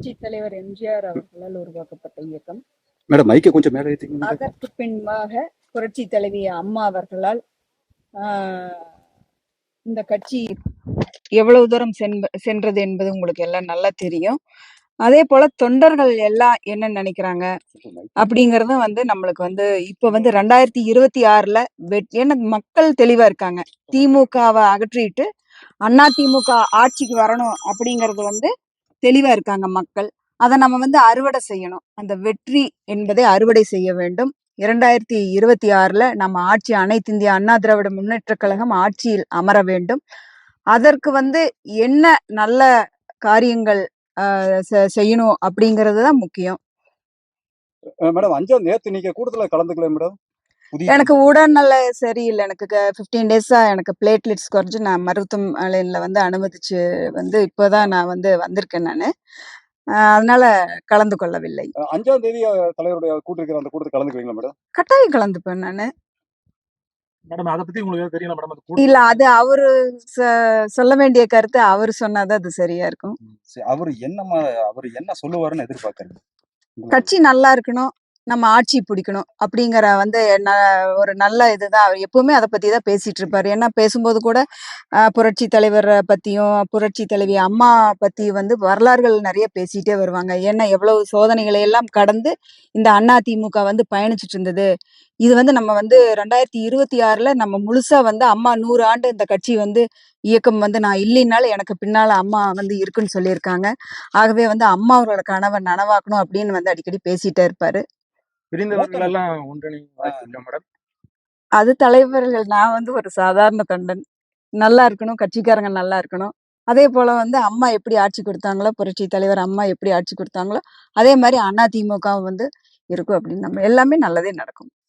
புரட்சி தலைவர் எம்ஜிஆர் அவர்களால் உருவாக்கப்பட்ட இயக்கம். மேடம் மைக்கை கொஞ்சம் மேலே அதற்கு பின்பாக புரட்சி தலைவி அம்மா அவர்களால் இந்த கட்சி எவ்வளவு தூரம் சென்றது என்பது உங்களுக்கு எல்லாம் நல்லா தெரியும். அதே போல தொண்டர்கள் எல்லாம் என்ன நினைக்கிறாங்க அப்படிங்கறதும் வந்து நம்மளுக்கு வந்து இப்ப வந்து ரெண்டாயிரத்தி இருபத்தி ஆறுல ஏன்னா மக்கள் தெளிவா இருக்காங்க. திமுகவை அகற்றிட்டு அண்ணா திமுக ஆட்சிக்கு வரணும் அப்படிங்கறது வந்து தெளிவா இருக்காங்க மக்கள். அதை நம்ம வந்து அறுவடை செய்யணும். அந்த வெற்றி என்பதை அறுவடை செய்ய வேண்டும். இரண்டாயிரத்தி இருபத்தி ஆறுல நம்ம ஆட்சி அனைத்து இந்திய அண்ணா திராவிட முன்னேற்ற கழகம் ஆட்சியில் அமர வேண்டும். அதற்கு வந்து என்ன நல்ல காரியங்கள் செய்யணும் அப்படிங்கிறது தான் முக்கியம். மேடம் அஞ்சாம் நேத்து நீங்க கூட்டத்துல கலந்துக்கல மேடம்? எனக்கு உடல்நல சரியில்லை. எனக்கு ஃபிஃப்டீன் டேஸா எனக்கு பிளேட்லெட்ஸ் குறைஞ்சு நான் மருத்துவமனையில வந்து அனுமதிச்சு வந்து இப்போதான் நான் வந்து வந்திருக்கேன் நான். அதனால கலந்து கொள்ளவில்லை. அஞ்சாம் தேதி தலைவருடைய கூட்டிருக்கிற அந்த கூட்டத்தில் கலந்துக்குவீங்களா மேடம்? கட்டாயம் கலந்துப்பேன் நான். மேடம் அதை பத்தி உங்களுக்கு ஏதாவது தெரியல மேடம் அது இல்ல அது அவரு ச- சொல்ல வேண்டிய கருத்து அவர் சொன்னாதான் அது சரியா இருக்கும். அவரு என்ன அவரு என்ன சொல்லுவாருன்னு எதிர்பார்க்கறது? கட்சி நல்லா இருக்கணும். நம்ம ஆட்சி பிடிக்கணும் அப்படிங்கிற வந்து ந- ஒரு நல்ல இதுதான். அவர் எப்பவுமே அதை பத்தி தான் பேசிட்டு இருப்பாரு. ஏன்னா பேசும்போது கூட புரட்சி தலைவரை பத்தியும் புரட்சி தலைவி அம்மா பத்தி வந்து வரலாறுகள் நிறைய பேசிட்டே வருவாங்க. ஏன்னா எவ்வளவு சோதனைகளை எல்லாம் கடந்து இந்த அண்ணா திமுக வந்து பயணிச்சுட்டு இருந்தது. இது வந்து நம்ம வந்து ரெண்டாயிரத்தி இருபத்தி ஆறுல நம்ம முழுசா வந்து அம்மா நூறு ஆண்டு இந்த கட்சி வந்து இயக்கம் வந்து நான் இல்லைனாலும் எனக்கு பின்னால அம்மா வந்து இருக்குன்னு சொல்லியிருக்காங்க. ஆகவே வந்து அம்மா அவரோட கனவை நனவாக்கணும் அப்படின்னு வந்து அடிக்கடி பேசிட்டே இருப்பாரு. பிரிந்தவர்கள் எல்லாம் மேடம். அது தலைவர்கள் நான் வந்து ஒரு சாதாரண தொண்டன் நல்லா இருக்கணும் கட்சிக்காரங்க நல்லா இருக்கணும். அதே போல வந்து அம்மா எப்படி ஆட்சி கொடுத்தாங்களோ புரட்சி தலைவர் அம்மா எப்படி ஆட்சி கொடுத்தாங்களோ அதே மாதிரி அண்ணா திமுக வந்து இருக்கும் அப்படின்னு நம்ம எல்லாமே நல்லதே நடக்கும்.